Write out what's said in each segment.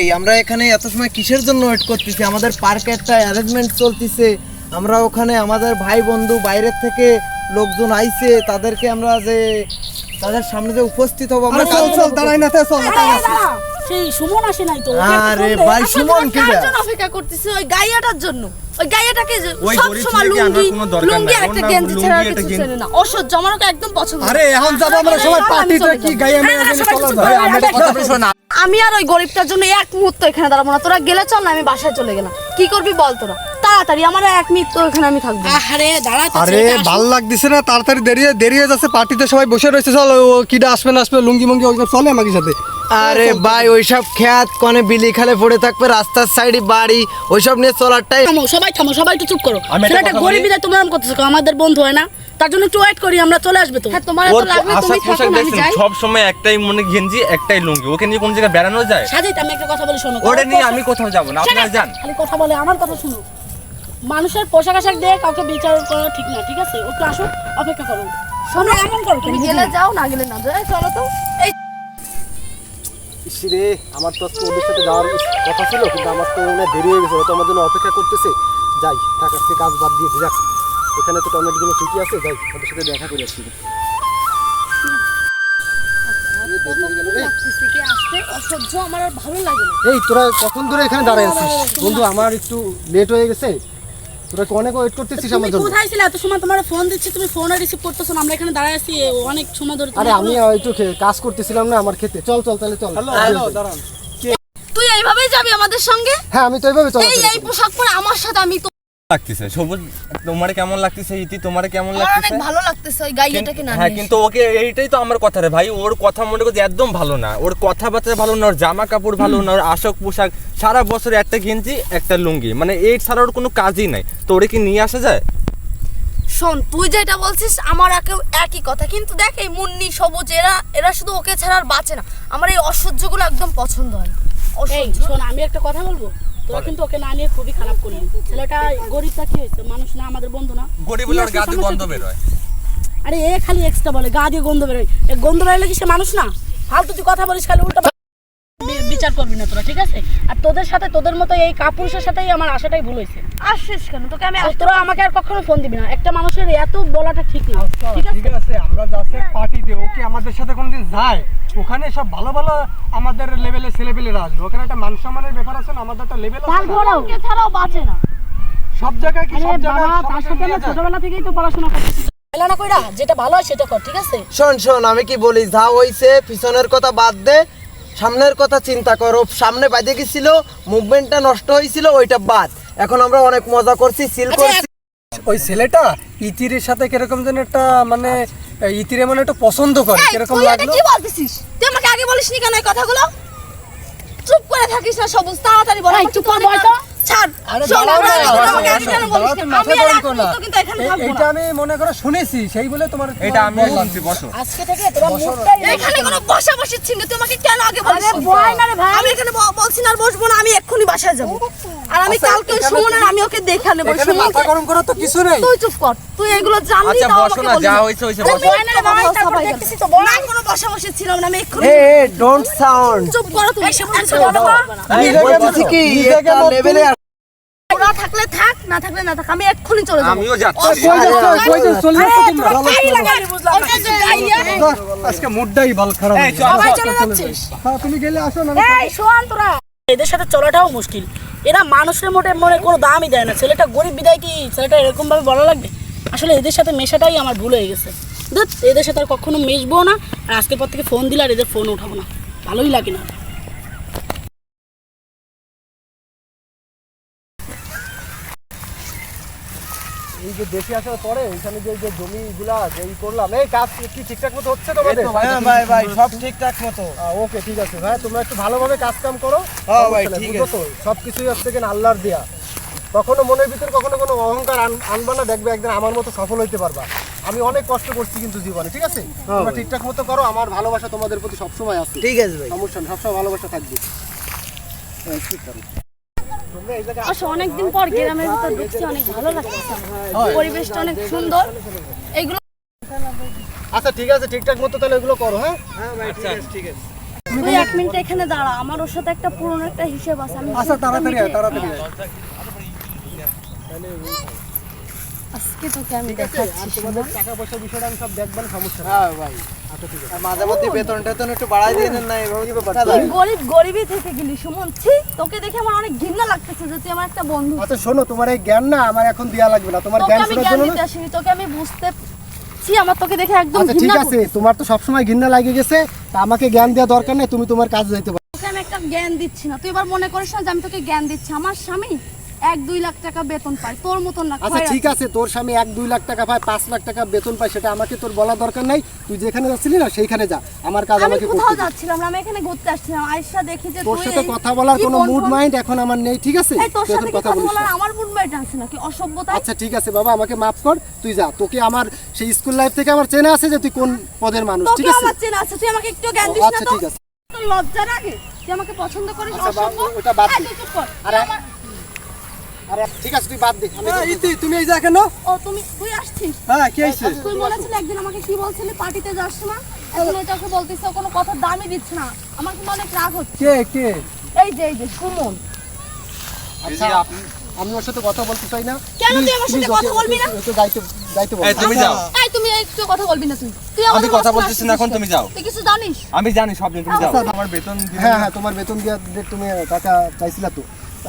এই, আমরা এখানে এত সময় কিসের জন্য ওয়েট করতেছি? আমাদের পার্কে একটা অ্যারেঞ্জমেন্ট চলতেছে। আমরা ওখানে আমাদের ভাই বন্ধু বাইরের থেকে লোকজন আইছে তাদেরকে আমরা যে তাদের সামনে যে উপস্থিত হব আমরা চল চল দাঁড়াই না তে, চল। সেই সুমন আসে নাই তো আরে ভাই আচ্ছা, সুমন কি অপেক্ষা করতেছো? ওই গাইয়াটার জন্য। ওই গাইয়াটাকে সব সময় লুঙ্গি কোনো দরকার লুঙ্গি একটা গেঞ্জি ছাড়া কিছু। চেনে না। অসহ্য আমার একদম পছন্দ আরে এখন যাব আমরা সবাই পার্টিতে কি গাইয়া মেয়ে চলো চুপ না। করো, আমি আরে, কথা শোন না। আমি আর ওই গরিবটার জন্য এক মুহূর্ত এখানে দাঁড়াবো না। তোরা গেলে চল না, আমি বাসায় চলে গেলাম। কি করবি বল তোরা? তাড়াতাড়ি আমার এক মিনিট তো এখানে আমি থাকব। আরে দাঁড়া আরে ভালো লাগতেছে না তাড়াতাড়ি দেরি দেরি হয়ে যাচ্ছে পার্টিতে সবাই বসে রয়েছে চল ও কিডা আসবে না আসবে লুঙ্গি মুঙ্গি ওইসব চলে আমাকে সাথে। আরে ভাই ওইসব খেত কনে বিলি খালে পড়ে থাকবে রাস্তার সাইডে বাড়ি ওইসব নিয়ে চলারটাই থামো সবাই থামো সবাই একটু চুপ করো। ছেলেটা তোমরা এরকম করতেছো আমাদের বন্ধু হয় না। তার জন্য একটু ওয়েট করি আমরা চলে আসবে তো। হ্যাঁ তোমার এত লাগবে তুমি থাকো আমি যাই। সব সময় একটাই মনে গেঞ্জি একটাই লুঙ্গি। ওকে নিয়ে কোন জায়গায় বেড়ানো যায়? সাজিত আমি একটা কথা বলি শোনো। ওটা নিয়ে আমি কোথাও যাব না আপনারা যান। খালি কথা বলে আমার কথা শুনো। মানুষের পোশাক আশাক দিয়ে কাউকে বিচার করা ঠিক না ঠিক আছে? একটু আসো অপেক্ষা করো শোনো এমন করো তুমি গেলে যাও না গেলে না যাও। চলো তো। এই রে আমার তো আজকে ওদের সাথে যাওয়ার কথা ছিল কিন্তু আমার তো মনে হয় দেরি হয়ে গেছে। ওরা তো আমার জন্য অপেক্ষা করতেছে। যাই ঢাকা থেকে কাজ বাদ দিয়ে যাক। এখানে তো টমেটোগুলো ঠিকই আছে যাই ওদের সাথে দেখা করে আসছি? ভালো লাগে এই তোরা কখন ধরে এখানে দাঁড়ায় আছিস? বন্ধু আমার একটু লেট হয়ে গেছে। তোরা অনেক ওয়েট করতেছিস আমার জন্য। কোথায় ছিলে? এত সময় তোমার ফোন দিচ্ছি তুমি ফোন রিসিভ করতেছো না। আমরা এখানে দাঁড়ায় আছি অনেক সময় ধরে আরে আমি একটু কাজ করতেছিলাম না আমার খেতে। চল চল তাহলে চল। দাঁড়ান। তুই এইভাবেই যাবি আমাদের সঙ্গে? হ্যাঁ আমি তো এইভাবে চল এই এই পোশাক পরে আমার সাথে আমি তো লাগতেছে। সবুজ তোমার কেমন লাগতেছে ইতি তোমার কেমন অনেক লাগতেছে? ভালো লাগতেছে ওই গাইয়াটাকে না হ্যাঁ কিন্তু ওকে এইটাই তো আমার কথা রে ভাই ওর কথা মনে করছে একদম ভালো না। ওর কথাবার্তা ভালো না ওর জামা কাপড় ভালো না ওর আশক পোশাক সারা বছর একটা গেঞ্জি একটা লুঙ্গি। মানে এই ছাড়া ওর কোনো কাজই নাই। তো ওরে কি নিয়ে আসা যায়? শোন তুই যেটা বলছিস আমার একেও একই কথা। কিন্তু দেখ এই মুন্নি সবুজ এরা এরা শুধু ওকে ছাড়া আর বাঁচে না। আমার এই অসহ্যগুলো একদম পছন্দ হয় না। শোন আমি একটা কথা বলব? তোরা কিন্তু ওকে না নিয়ে খুবই খারাপ করলি। ছেলেটা গরিবটা কি হয়েছে? মানুষ না আমাদের বন্ধু না। গরিব বলে গাদি গন্ধ বের বেরোয়। আরে এ খালি এক্সট্রা বলে গা দিয়ে গন্ধ বেরোয়। এ গন্ধ বেরোলে কি সে মানুষ না? ফালতু তুই কথা বলিস খালি উল্টা বিচার করবি না তোরা ঠিক আছে? আর তোদের সাথে তোদের মতো এই কাপুরুষের সাথেই আমার আশাটাই ভুল হয়েছে। আসিস কেন? তোকে আমি আর তোরা আমাকে আর কখনো ফোন দিবি না। একটা মানুষের এত বলাটা ঠিক না। ঠিক আছে? ঠিক আছে আমরা যাচ্ছে পার্টিতে ওকে আমাদের সাথে কোনদিন যায়? ওখানে সব ভালো ভালো আমাদের লেভেলে ছেলেপেলেরা আসবে। ওখানে একটা মান সম্মানের ব্যাপার আছে না আমাদের একটা লেভেল আছে না? ছাড়াও বাঁচে না। সব জায়গায় কি সব জায়গায় তার সাথে আমরা ছোটবেলা থেকেই তো পড়াশোনা করতেছি না কইরা যেটা ভালো হয় সেটা কর ঠিক আছে? শোন শোন আমি কি বলি? যা হইছে পিছনের কথা বাদ দে সামনের কথা চিন্তা করো সামনে বাজে গেছিল মুভমেন্টটা নষ্ট হয়েছিল ওইটা বাদ। এখন আমরা অনেক মজা করছি সিল আচ্ছা, করছি। ওই ছেলেটা ইতির সাথে কীরকম যেন একটা মানে ইতিরে মানে একটু পছন্দ করে কীরকম তুই লাগল? কি বলতেছিস? তুই আমাকে আগে বলিসনি কেন এই কথাগুলো? চুপ করে থাকিস না সবুজ তাড়াতাড়ি বল চুপ কর বল তো। মাথা আমি মনে করো শুনেছি সেই বলে তোমার এটা আমিও শুনছি বসো। আজকে থেকে তোরা মুখটাই এখানে কোনো বসা বসে ছিল তুই কেন আগে বলিস? আরে না রে ভাই। আমি এখানে বলছি না বসবো না আমি এক্ষুনি বাসায় যাব। আর আমি আচ্ছা, কালকে সুমনের আমি ওকে দেখে নেব। এখানে মাথা গরম করার তো কিছু নেই। তুই চুপ কর। তুই এগুলো জানলি আচ্ছা, বসো না, যা হয়েছে হয়েছে, বসো। না রে বাবা, তারপর পাই তো, বয়। কোনো বসা বসে ছিলাম না, আমি এক্ষুনি- এ ডোন্ট সাউন্ড চুপ করো তুমি। আচ্ছা, না। আমি বলছি কি লেভেলে থাক, না থাকলে না থাক। আমি এক্ষুনি চলে যাব। আমিও যাচ্ছি। কই যাচ্ছ? কই যাচ্ছ? চলে। যাচ্ছ তোমরা? আজকে মুডটাই ভালো খারাপ এই, চল, সবাই চলে যাচ্ছিস? হ্যাঁ তুমি গেলে আসো না এই শোন তোরা। এদের সাথে চলাটাও মুশকিল। এরা মানুষের মোটে মনে কোনো দামই দেয় না। ছেলেটা গরিব বিদায় কি ছেলেটা এরকম ভাবে বলা লাগবে? আসলে এদের সাথে মেশাটাই আমার ভুল হয়ে গেছে। ধুৎ, এদের সাথে আর কখনো মেশবো না। আর আজকের পর থেকে ফোন দিলে আর এদের ফোন উঠাবো না। ভালোই লাগে না। এই যে দেশে আসার পরে এখানে যে যে জমিগুলা যে করলাম এই কাজ কি ঠিকঠাক মতো হচ্ছে তোমাদের? হ্যাঁ ভাই ভাই সব ঠিকঠাক মতো। ওকে ঠিক আছে। ভাই তোমরা একটু ভালোভাবে কাজ কাম করো। হ্যাঁ ভাই, ঠিক তো? সব কিছুই হচ্ছে কিনা আল্লাহর দেয়া। কখনো মনের ভিতর কখনো কোনো অহংকার আন- আনবা না দেখবে একদিন আমার মতো সফল হইতে পারবা। আমি অনেক কষ্ট করছি কিন্তু জীবনে ঠিক আছে? তোমরা ঠিকঠাক মতো করো আমার ভালোবাসা তোমাদের প্রতি সবসময় আছে। ঠিক আছে ভাই। সমস্যা সবসময় ভালোবাসা থাকবে। হ্যাঁ, ঠিক আছে। অবশ্য অনেকদিন পর গ্রামের ভিতর দেখছি অনেক ভালো লাগছে পরিবেশটা অনেক সুন্দর। এগুলো আচ্ছা ঠিক আছে ঠিকঠাক মতো তাহলে এগুলো করো হ্যাঁ? হ্যাঁ ভাই ঠিক আছে ঠিক আছে। তুই এক মিনিট এখানে দাঁড়া আমার ওর সাথে একটা পুরনো একটা হিসেব আছে আমি আচ্ছা তাড়াতাড়ি আয় তাড়াতাড়ি আয়। আজকে তোকে আমি দেখাচ্ছি আর তোমাদের টাকা পয়সার বিষয়টা আমি সব দেখবেন সমস্যা হ্যাঁ ভাই। মাঝে মধ্যে বেতন টেতন একটু বাড়াই দিয়ে না এভাবে কি ব্যাপার গরিব গরিবই থেকে গেলি সুমন। ছি তোকে দেখে আমার অনেক ঘৃণা লাগতেছে যে তুই আমার একটা বন্ধু। আচ্ছা শোনো তোমার এই জ্ঞান না আমার এখন দেয়া লাগবে না। তোমার তোকে জ্ঞান শোনার জন্য না? তোকে আমি বুঝতে ছি আমার তোকে দেখে একদম আচ্ছা ঠিক আছে তোমার তো সবসময় ঘৃণা লাগে গেছে তা আমাকে জ্ঞান দেওয়া দরকার নেই তুমি তোমার কাজে যাইতে পারো। তোকে আমি একটা জ্ঞান দিচ্ছি না। তুই এবার মনে করিস না যে আমি তোকে জ্ঞান দিচ্ছি। আমার স্বামী এক দুই লাখ টাকা বেতন পায়। তোর মতন না আচ্ছা ঠিক আছে তোর স্বামী এক দুই লাখ টাকা পায় পাঁচ লাখ টাকা বেতন পায় সেটা আমাকে তোর বলা দরকার নাই। তুই যেখানে যাচ্ছিলি না সেইখানে যা। আমার কাজ আমাকে কোথাও যাচ্ছিলাম আমি এখানে ঘুরতে আসছিলাম। আয়সা দেখি যে তোর সাথে কথা বলার কোনো মুড মাইন্ড এখন আমার নেই ঠিক আছে? তোর সাথে কথা বলার। আমার মুড মাইট আছে নাকি? অসভ্যতা আচ্ছা ঠিক আছে বাবা আমাকে মাফ কর তুই যা। তোকে আমার সেই স্কুল লাইফ থেকে আমার চেনা আছে যে তুই কোন পদের মানুষ ঠিক আছে? আমার চেনা আছে তুই আমাকে একটু জ্ঞান দিস না আচ্ছা, তো? ঠিক আছে। লজ্জা লাগে? তুই আমাকে পছন্দ করিস আচ্ছা, অসভ্য? ওটা বাদ দে। আরে আরে ঠিক আছে তুই বাদ দে। আমি হ্যাঁ, ইতি তুমি এই যা কেন? ও তুমি তুই আসছিস? হ্যাঁ কি হয়েছে তুই বলেছিলি একদিন আমাকে কি বলছিলি? পার্টিতে যাস না। এখন এটা বলতিস কোনো কথার দামই দিচ্ছে না। আমার কিন্তু অনেক রাগ হচ্ছে। কে কে? এই যে এই যে সুমন। আচ্ছা আমি ওর সাথে কথা বলতে চাই না। কেন তুই আমার সাথে কথা বলবি না? যাইতে যাইতে বল। এই তুমি যাও। এই তুমি একটু কথা বলবি না তুই। তুই আমি কথা বলতেছি না, এখন তুমি যাও। তুই কিছু জানিস? আমি জানি সব তুমি যাও। আমার বেতন হ্যাঁ হ্যাঁ তোমার বেতন দিয়ে তুমি টাকা চাইছিলা তো।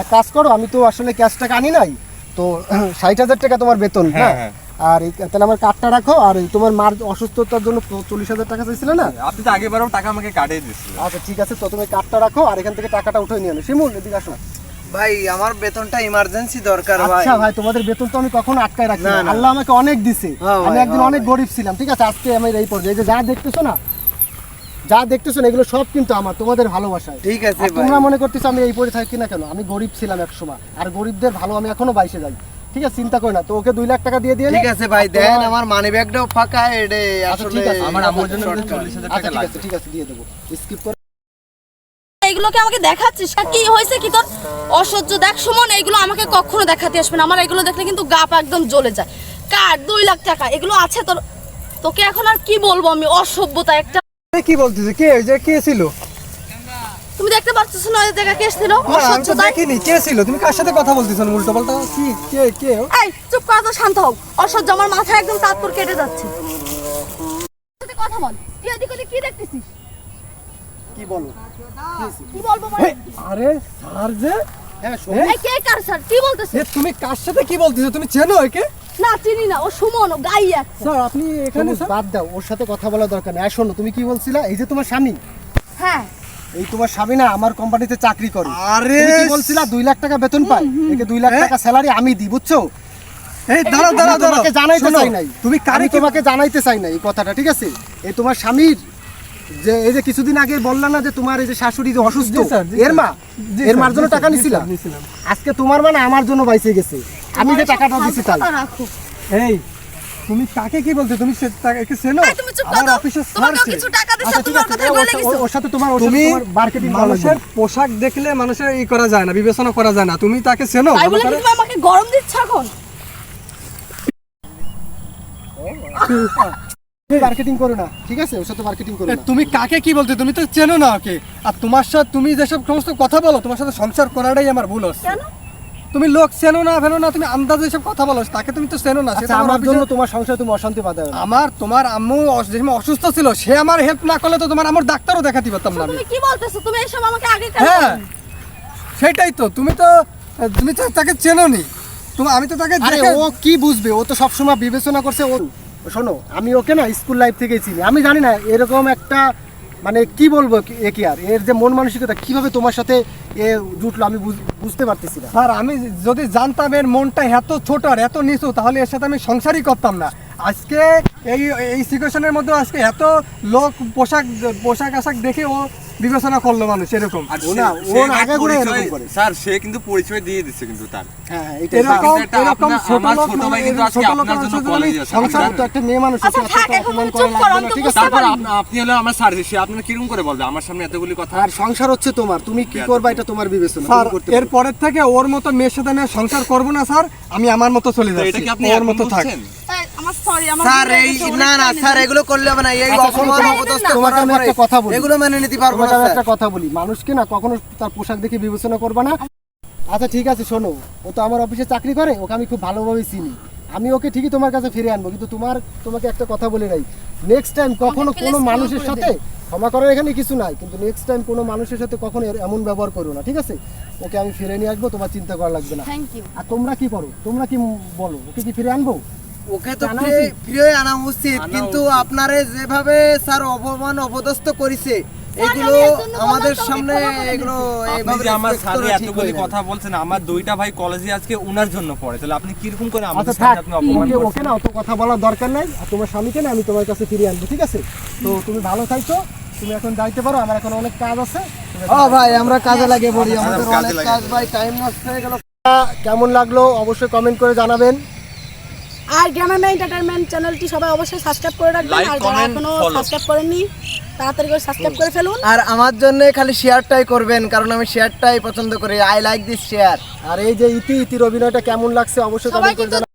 এক কাজ করো আমি তো আসলে ক্যাশ টাকা আনি নাই তো ষাট হাজার টাকা তোমার বেতন হ্যাঁ, হ্যাঁ? আর এই তাহলে আমার কার্ডটা রাখো আর তোমার মার অসুস্থতার জন্য চল্লিশ হাজার টাকা চাইছিলে না? আপনি তো আগেবারও টাকা আমাকে কাটিয়ে দিয়েছিলেন। আচ্ছা ঠিক আছে তো তুমি কার্ডটা রাখো আর এখান থেকে টাকাটা উঠে নিয়ে আনো। শিমুল এদিকে আসো। ভাই আমার বেতনটা ইমার্জেন্সি দরকার ভাই আচ্ছা ভাই। তোমাদের বেতন তো আমি কখনো আটকায় রাখি না। আল্লাহ আমাকে অনেক দিছে। হ্যাঁ আমি একদিন হ্যাঁ অনেক গরিব ছিলাম ঠিক আছে? আজকে আমি এই পর্যায়ে এই যে যা দেখতেছো না যা দেখতেছো না এগুলো সব কিন্তু আমার তোমাদের ভালোবাসায়। ঠিক আছে তোমরা মনে করতেছো আমি এই পরে থাকি না কেন? আমি গরিব ছিলাম এক সময় আর গরিবদের ভালো আমি এখনও বাইসে যাই। ঠিক আছে চিন্তা করি না তো ওকে দুই লাখ টাকা দিয়ে দিয়ে ঠিক আছে ভাই দেন আমার মানি ব্যাগটাও ফাঁকা এটা আচ্ছা, আসলে ঠিক আছে, আমার আম্মুর জন্য short কিন্তু term। চল্লিশ হাজার আচ্ছা টাকা ঠিক আছে লাগবে ঠিক আছে দিয়ে দেবো। স্কিপ করে এইগুলোকে আমাকে দেখাচ্ছিস? কি হয়েছে কি তোর? অসহ্য দেখ সুমন এইগুলো আমাকে কখনো দেখাতে আসবে না। আমার এগুলো দেখলে কিন্তু গা পা একদম জ্বলে যায়। কার? দুই লাখ টাকা এগুলো আছে তোর তোকে এখন আর কি বলব আমি? অসভ্যতা একটা কি বলতেছে? কে? ওই যে কে ছিল? তুমি দেখতে পাচ্ছ না ওই জায়গা কে ছিল? না, আমি তো দেখিনি। কে ছিল? তুমি কার সাথে কথা বলতেছো? উল্টো পাল্টা কি? কে? কে? এই চুপ কর তো শান্ত হও। অসহ্য আমার মাথা একদম তাৎপর কেটে যাচ্ছে। কথা বল। তুই এদিক ওদিক কি দেখতেছিস? কি বলো? কি বলব মানে? আরে স্যার যে? হ্যাঁ কে কার স্যার? কি বলতেছিস? তুমি কার সাথে কি বলতেছো? তুমি চেনো একে? না চিনি না ও সুমন ও গাই স্যার আপনি এখানে বাদ দাও ওর সাথে কথা বলা দরকার নেই। আর শোনো তুমি কি বলছিলা? এই যে তোমার স্বামী। হ্যাঁ। এই তোমার স্বামী না আমার কোম্পানিতে চাকরি করে। আরে তুমি কি বলছিলা দুই লাখ টাকা বেতন পায়? একে দুই লাখ হ্যাঁ। টাকা স্যালারি আমি দিই বুঝছ? এই দাঁড়াও আমি দাঁড়াও দাঁড়াও তোমাকে জানাইতে চাই নাই। তুমি কারে তোমাকে জানাইতে চাই না এই কথাটা ঠিক আছে? এই তোমার স্বামীর যে এই যে কিছুদিন আগে বললা না যে তোমার এই যে শাশুড়ি যে অসুস্থ এর মা? এর মার জন্য টাকা নিছিলা? নিছিলাম। আজকে তোমার মানে আমার জন্য বাইসে গেছে। আমি যে টাকাটা দিছি তাই এই তুমি কাকে কি বলতে তুমি একে চেনো? এই, তুমি চুপ আমার তোমাকে স্যার কিছু টাকা দিছে আচ্ছা তোমার কথা বলে গেছো। ওর সাথে তোমার ওর সাথে তুমি মার্কেটিং মানুষের পোশাক দেখলে মানুষের ই করা যায় না বিবেচনা করা যায় না। তুমি তাকে চেনো? তাই বলে তুমি আমাকে গরম দিচ্ছ এখন? মার্কেটিং করো না ঠিক আছে? ওর সাথে মার্কেটিং করো তুমি কাকে কি বলতে তুমি তো চেনো না ওকে। আর তোমার সাথে তুমি যেসব সমস্ত কথা বলো তোমার সাথে সংসার করাটাই আমার ভুল হচ্ছে। কেন? তুমি লোক চেনো না ফেনো না তুমি আন্দাজে এসব কথা বলো তাকে তুমি তো চেনো না সে তো আচ্ছা আমার জন্য তোমার সংসারে তুমি অশান্তি বাধা আমার তোমার আম্মু অস- অসুস্থ ছিল সে আমার হেল্প না করলে তো তোমার আমার ডাক্তারও দেখাতে পারতাম না তুমি কি বলতেছো? তুমি এসব আমাকে আগে কেন হ্যাঁ সেটাই তো তুমি তো তুমি তো তাকে চেনো নি তুমি আমি তো তাকে আরে দেখে ও কি বুঝবে? ও তো সবসময় বিবেচনা করছে ও শোনো আমি ওকে না স্কুল লাইফ থেকেই চিনি। আমি জানি না এরকম একটা মানে কি বলব কি- এ কি আর? এর যে মন মানসিকতা, কীভাবে তোমার সাথে এ জুটলো আমি বুঝ- বুঝতে পারতেছি না। স্যার, আমি যদি জানতাম এর মনটা এত ছোট আর এত নিচু, তাহলে এর সাথে আমি সংসারই করতাম না। আজকে এই এই সিচুয়েশনের মধ্যে আজকে এত লোক পোশাক পোশাক আশাক দেখে ও বিবেচনা করল মানুষ এরকম। আর না, ও আগে করে এরকম করে। স্যার সে কিন্তু পরিচয় দিয়ে দিচ্ছে কিন্তু তার। হ্যাঁ হ্যাঁ এরকম এরকম ছোট লোক ছোট ভাই মানে কিন্তু আজকে ছোট লোক জন্য মানুষের কলেজে জন্য আছে। সংসার সংসার তো একটা মেয়ে মানুষ আচ্ছা, অপমান করা না, ঠিক আছে? তারপর আপনি হলো আমার স্যার সে আপনার কীরকম করে বলবে? আমার সামনে এতগুলি কথা আর সংসার হচ্ছে তোমার। তুমি কি করবা এটা তোমার বিবেচনা। স্যার এর পরের থেকে ওর মতো মেয়ের সাথে আমি সংসার করব না স্যার। আমি আমার মতো চলে যাচ্ছি এটা কি আপনি ওর মতো থাক। বুঝছেন? এই, আমার স্যার এই না না স্যার এগুলো করলে হবে না এই আচ্ছা, অপমান অপদস্থ তোমাকে আমি একটা কথা বলি। এগুলো মেনে নিতে পারব না আমি একটা কথা বলি। মানুষকে না কখনো তার পোশাক দেখে বিবেচনা করবে না? আচ্ছা ঠিক আছে শোনো। ও তো আমার অফিসে চাকরি করে ওকে আমি খুব ভালোভাবে চিনি। আমি ওকে ঠিকই তোমার কাছে ফিরে আনব কিন্তু তোমার তোমাকে একটা কথা বলে রাই নেক্সট টাইম কখনো কোনো মানুষের সাথে ক্ষমা করার এখানে কিছু নাই কিন্তু নেক্সট টাইম কোনো মানুষের সাথে কখনো এমন ব্যবহার করো না ঠিক আছে? ওকে আমি ফিরে নিয়ে আসব তোমার চিন্তা করা লাগবে না। আর তোমরা কি করো? তোমরা কি বলো ওকে কি ফিরে আনব? ওকে তো ফিরে- আনা উচিত কিন্তু আপনারে যেভাবে স্যার অপমান অপদস্থ করেছে এগুলো আমি এর জন্য আমাদের সামনে আমি ক্ষমা করে এগুলো এইভাবে আমার সাথে এতগুলি কথা বলছেন আমার দুইটা ভাই কলেজে আজকে উনার জন্য পড়ে। তাহলে আপনি কীরকম করে আচ্ছা আমাদের থাক আপনি অপমান করছেন? ওকে না অত কথা বলার দরকার নাই। তোমার স্বামীকে না আমি তোমার কাছে ফিরিয়ে আনব ঠিক আছে? তো তুমি ভালো থাকছো তুমি এখন যাইতে পারো আমার এখন অনেক কাজ আছে। ও ভাই আমরা কাজে লাগে পড়ি আমাদের অনেক কাজ ভাই টাইম নষ্ট হয়ে গেল। কেমন লাগল অবশ্যই কমেন্ট করে জানাবেন। আর গ্রামের এন্টারটেনমেন্ট চ্যানেলটি সবাই অবশ্যই সাবস্ক্রাইব করে রাখবেন। আর যারা এখনও সাবস্ক্রাইব করেননি তাড়াতাড়ি করে সাবস্ক্রাইব করে ফেলুন। আর আমার জন্য খালি শেয়ারটাই করবেন কারণ আমি শেয়ারটাই পছন্দ করি। আই লাইক দিস শেয়ার আর এই যে ইতি ইতির অভিনয়টা কেমন লাগছে অবশ্যই কমেন্ট করে